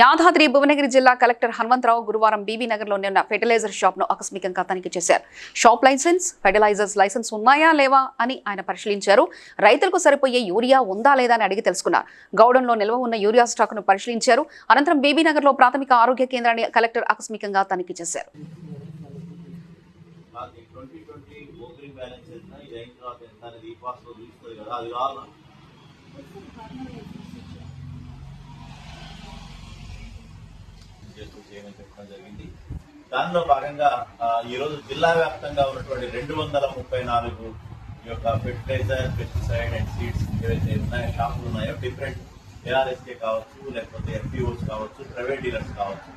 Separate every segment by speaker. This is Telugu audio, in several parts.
Speaker 1: యాదాద్రి భువనగిరి జిల్లా కలెక్టర్ హనుమంతరావు గురువారం బీబీ నగర్లో నిన్న ఫెర్టిలైజర్ షాప్ను ఆకస్మికంగా తనిఖీ చేశారు. షాప్ లైసెన్స్ ఫెర్టిలైజర్స్ లైసెన్స్ ఉన్నాయా లేవా అని ఆయన పరిశీలించారు. రైతులకు సరిపోయే యూరియా ఉందా లేదా అని అడిగి తెలుసుకున్నారు. గౌడంలో నిల్వ ఉన్న యూరియా స్టాక్ను పరిశీలించారు. అనంతరం బీబీ నగర్లో ప్రాథమిక ఆరోగ్య కేంద్రాన్ని కలెక్టర్ ఆకస్మికంగా తనిఖీ చేశారు.
Speaker 2: ఓపెనింగ్ బ్యాలెన్స్ ఎంత తర్వాత ఎంత అనేది ఈ పాస్లో కదా అది కావాలా? చేయమని చెప్పడం జరిగింది. దానిలో భాగంగా ఈరోజు ఈ రోజు జిల్లా వ్యాప్తంగా ఉన్నటువంటి రెండు వందల ముప్పై నాలుగు ఈ యొక్క ఫెర్టిలైజర్ పెస్టిసైడ్ అండ్ సీడ్స్ ఏవైతే ఉన్నాయో షాపులు ఉన్నాయో డిఫరెంట్ ఏఆర్ఎస్కే కావచ్చు లేకపోతే ఎఫ్పిఓస్ కావచ్చు ప్రైవేట్ డీలర్స్ కావచ్చు.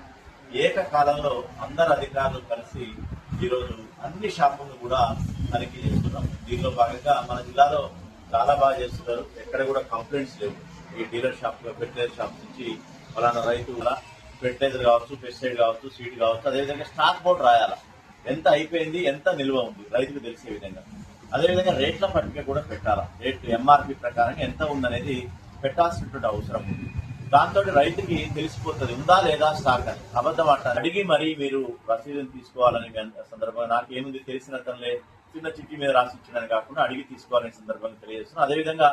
Speaker 2: ఏకకాలంలో అందరు అధికారులు కలిసి ఈరోజు అన్ని షాపులను కూడా తనిఖీ చేస్తున్నాం. దీనిలో భాగంగా మన జిల్లాలో చాలా బాగా చేస్తున్నారు. ఎక్కడ కూడా కంప్లైంట్స్ లేవు. ఈ డీలర్ షాప్ ఫెర్టిలైజర్ షాప్ నుంచి ఫలానా రైతు కూడా ఫెర్టిలైజర్ కావచ్చు పెస్టిసైడ్ కావచ్చు సీడ్ కావచ్చు అదేవిధంగా స్టాక్ బోర్డ్ రాయాలా? ఎంత అయిపోయింది ఎంత నిల్వ ఉంది? రైతుకు తెలిసే విధంగా. అదేవిధంగా రేట్ల పట్టిక కూడా పెట్టాలా? రేట్లు ఎంఆర్పి ప్రకారం ఎంత ఉందనేది పెట్టాల్సినటువంటి అవసరం ఉంది. దాంతో రైతుకి తెలిసిపోతుంది ఉందా లేదా స్టాక్ అని. అబద్ధం అంట అడిగి మరి మీరు రసీదుని తీసుకోవాలని సందర్భంగా నాకు సందర్భంగా నాకేముంది తెలిసినతలే చిన్న చిట్టి మీద రాసి ఇచ్చిందని కాకుండా అడిగి తీసుకోవాలనే సందర్భంగా తెలియజేస్తున్నాను అదేవిధంగా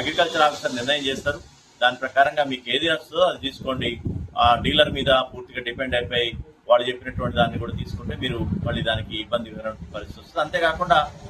Speaker 2: అగ్రికల్చర్ ఆఫీసర్ నిర్ణయం చేస్తారు. దాని ప్రకారంగా మీకు ఏది నచ్చుతుందో అది తీసుకోండి. ఆ డీలర్ మీద పూర్తిగా డిపెండ్ అయిపోయి వాళ్ళు చెప్పినటువంటి దాన్ని కూడా తీసుకుంటే మీరు మళ్ళీ దానికి ఇబ్బంది పరిస్థితి వస్తుంది. అంతేకాకుండా